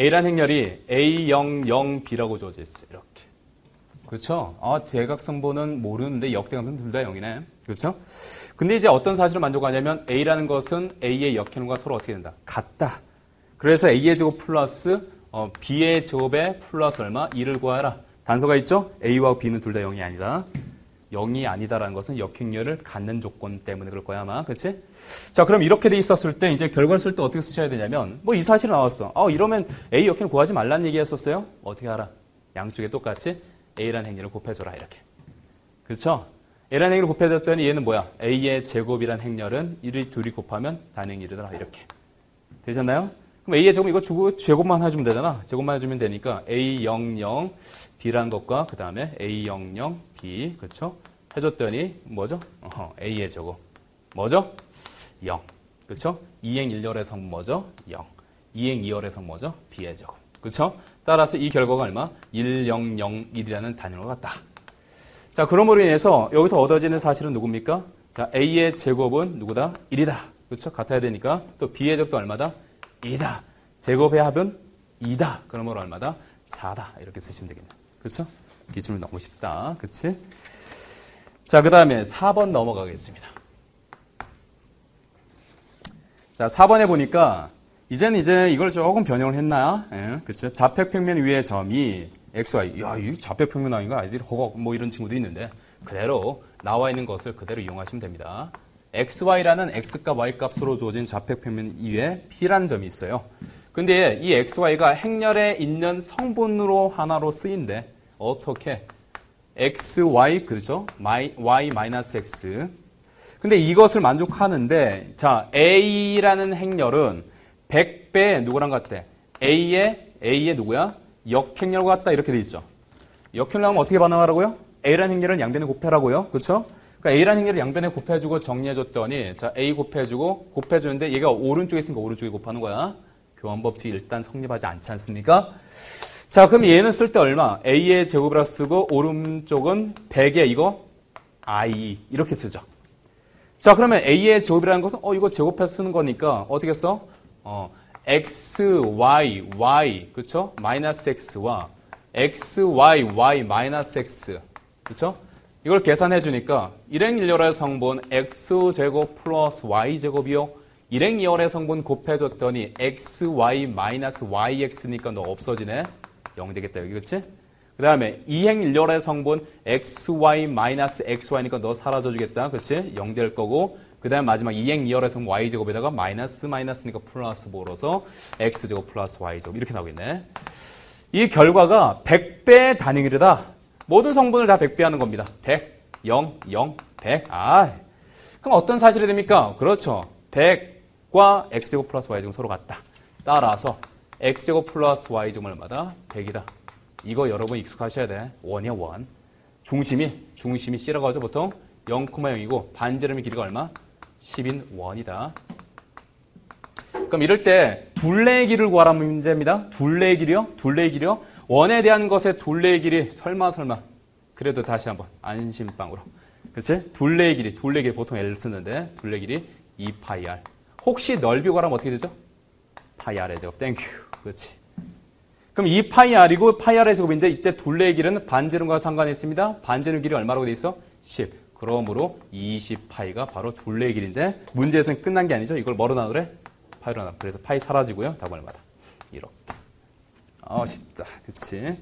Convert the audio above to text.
A란 행렬이 A0, 0, B라고 주어져 있어요. 이렇게. 그렇죠? 아, 대각선보는 모르는데 역대각선 둘 다 0이네. 그렇죠? 근데 이제 어떤 사실을 만족하냐면 A라는 것은 A의 역행과 서로 어떻게 된다? 같다. 그래서 A의 제곱 플러스 어, B의 제곱에 플러스 얼마? 2를 구하라. 단서가 있죠? A와 B는 둘 다 0이 아니다. 0이 아니다라는 것은 역행렬을 갖는 조건 때문에 그럴 거야 아마 그렇지? 자 그럼 이렇게 돼 있었을 때 이제 결과를 쓸 때 어떻게 쓰셔야 되냐면 뭐 이 사실이 나왔어 아 이러면 A 역행을 구하지 말라는 얘기였었어요 어떻게 알아? 양쪽에 똑같이 A라는 행렬을 곱해줘라 이렇게 그렇죠? A라는 행렬을 곱해줬더니 얘는 뭐야? A의 제곱이란 행렬은 1이 둘이 곱하면 단행일이더라 이렇게 되셨나요? 그럼 A의 제곱 이거 주고 제곱만 해주면 되잖아. 제곱만 해주면 되니까 A00 B라는 것과 그 다음에 A00 B 그렇죠? 해줬더니 뭐죠? 어허, A의 제곱 뭐죠? 0 그렇죠? 2행 1열의 성 뭐죠? 0 2행 2열의 성 뭐죠? B의 제곱 그렇죠? 따라서 이 결과가 얼마? 1001이라는 단위로 같다. 자 그러므로 인해서 여기서 얻어지는 사실은 누굽니까? 자 A의 제곱은 누구다? 1이다. 그렇죠? 같아야 되니까 또 B의 제곱도 얼마다? 2다. 제곱의 합은 2다. 그러므로 얼마다? 4다. 이렇게 쓰시면 되겠네요. 그렇죠? 기준은 너무 쉽다. 그렇지? 자, 그 다음에 4번 넘어가겠습니다. 자, 4번에 보니까 이제는 이제 이걸 조금 변형을 했나? 예, 그렇죠? 좌표평면 위의 점이 xy. 야, 이 좌표평면 아닌가? 아이들이 허걱 뭐 이런 친구도 있는데 그대로 나와 있는 것을 그대로 이용하시면 됩니다. Xy라는 x값, y값으로 주어진 좌표평면 위에 p라는 점이 있어요. 근데 이 xy가 행렬에 있는 성분으로 하나로 쓰인데 어떻게 xy 그렇죠? y 마이너스 x. 근데 이것을 만족하는데 자 a라는 행렬은 100배 누구랑 같대? a의 a의 누구야? 역행렬과 같다 이렇게 돼 있죠. 역행렬하면 어떻게 반응하라고요? a라는 행렬은 양변에 곱해라고요. 그렇죠? 그러니까 A라는 행렬을 양변에 곱해주고 정리해줬더니 자 A 곱해주고 곱해주는데 얘가 오른쪽에 있으니까 오른쪽에 곱하는 거야. 교환법칙이 일단 성립하지 않지 않습니까? 자 그럼 얘는 쓸 때 얼마? A의 제곱이라 쓰고 오른쪽은 100에 이거 I 이렇게 쓰죠. 자 그러면 A의 제곱이라는 것은 어 이거 제곱해서 쓰는 거니까 어떻게 써? 어 X, Y, Y 그쵸? 마이너스 X와 X, Y, Y 마이너스 X 그쵸? 이걸 계산해 주니까 1행 1열의 성분 x제곱 플러스 y제곱이요. 1행 2열의 성분 곱해줬더니 xy 마이너스 yx니까 너 없어지네. 0 되겠다 여기 그치? 그 다음에 2행 1열의 성분 xy 마이너스 xy니까 너 사라져주겠다 그치? 0 될 거고 그 다음에 마지막 2행 2열의 성분 y제곱에다가 마이너스 마이너스니까 플러스 보러서 x제곱 플러스 y제곱 이렇게 나오겠네. 이 결과가 100배 단위이다. 모든 성분을 다 100배하는 겁니다. 100, 0, 0, 100. 아, 그럼 어떤 사실이 됩니까? 그렇죠. 100과 x제곱 플러스 y제곱 서로 같다. 따라서 x제곱 플러스 y제곱 얼마다? 100이다. 이거 여러분 익숙하셔야 돼. 원이야 원. 중심이 중심이 C라고 하죠 보통 0,0이고 반지름의 길이가 얼마? 10인 원이다. 그럼 이럴 때 둘레의 길을 구하라는 문제입니다. 둘레의 길이요? 둘레의 길이요? 원에 대한 것의 둘레의 길이 설마 설마. 그래도 다시 한번 안심빵으로. 그치? 둘레의 길이 둘레의 길이 보통 L을 쓰는데 둘레의 길이 2파이 R. 혹시 넓이 구하라면 어떻게 되죠? 파이 R의 제곱. 땡큐 그렇지 그럼 2파이 R이고 파이 R의 제곱인데 이때 둘레의 길은 반지름과 상관이 있습니다. 반지름 길이 얼마라고 돼 있어? 10 그러므로 20파이가 바로 둘레의 길인데 문제에서는 끝난 게 아니죠? 이걸 뭐로 나누래? 파이로 나누. 그래서 파이 사라지고요. 답은 얼마다? 이렇게 아 쉽다. 그치